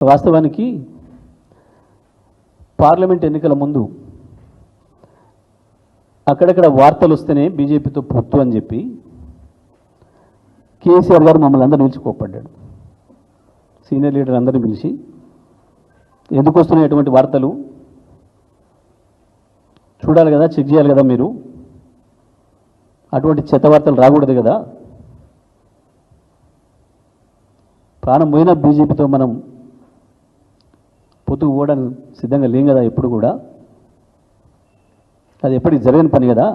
వాస్తవానికి పార్లమెంట్ ఎన్నికల ముందు అక్కడక్కడ వార్తలు వస్తేనే బీజేపీతో పొత్తు అని చెప్పి కేసీఆర్ గారు మమ్మల్ని అందరూ పిలిచి కోప్పడ్డాడు. సీనియర్ లీడర్ అందరిని పిలిచి ఎందుకు వస్తున్నాయి అటువంటి వార్తలు? చూడాలి కదా చెక్ చేయాలి కదా మీరు? అటువంటి చెత్త వార్తలు రాకూడదు కదా? ప్రాణం పోయిన బీజేపీతో మనం పొద్దుకు పోవడానికి సిద్ధంగా లేం కదా ఎప్పుడు కూడా? అది ఎప్పటికి జరగని పని కదా?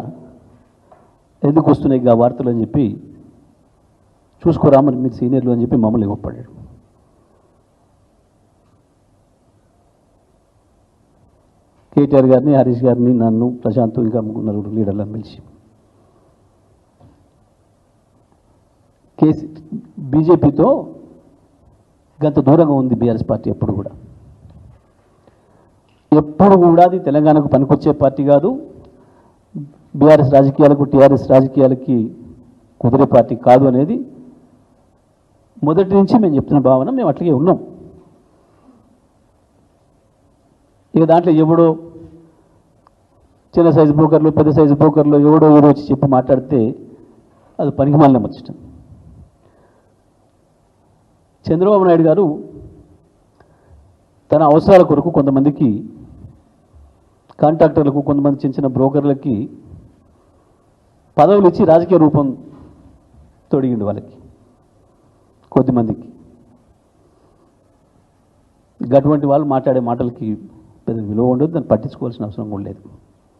ఎందుకు వస్తున్నాయి ఆ వార్తలు అని చెప్పి చూసుకోరా మరి మీరు సీనియర్లు అని చెప్పి మమ్మల్ని ఇవ్వపడ్డాడు కేటీఆర్ గారిని హరీష్ గారిని నన్ను ప్రశాంత్ ఇంకా నలుగురు లీడర్లను పిలిచి. కేసీ బీజేపీతో గంత దూరంగా ఉంది బీఆర్ఎస్ పార్టీ ఎప్పుడు కూడా. ఎప్పుడు కూడా అది తెలంగాణకు పనికొచ్చే పార్టీ కాదు. బీఆర్ఎస్ రాజకీయాలకు టీఆర్ఎస్ రాజకీయాలకి కుదిరే పార్టీ కాదు అనేది మొదటి నుంచి మేము చెప్తున్న భావన మేము అట్లాగే ఉన్నాం. ఇక దాంట్లో ఎవడో చిన్న సైజు బ్రోకర్లు పెద్ద సైజు బ్రోకర్లు ఎవడో ఎవడో వచ్చి చెప్పి మాట్లాడితే అది పనికి మాలిన ముచ్చటం. చంద్రబాబు నాయుడు గారు తన అవసరాల కొరకు కొంతమందికి కాంట్రాక్టర్లకు కొంతమంది చిన్న చిన్న బ్రోకర్లకి పదవులు ఇచ్చి రాజకీయ రూపం తొడిగిండు వాళ్ళకి కొద్దిమందికి అటువంటి వాళ్ళు మాట్లాడే మాటలకి పెద్ద విలువ ఉండదు దాన్ని పట్టించుకోవాల్సిన అవసరం కూడా లేదు.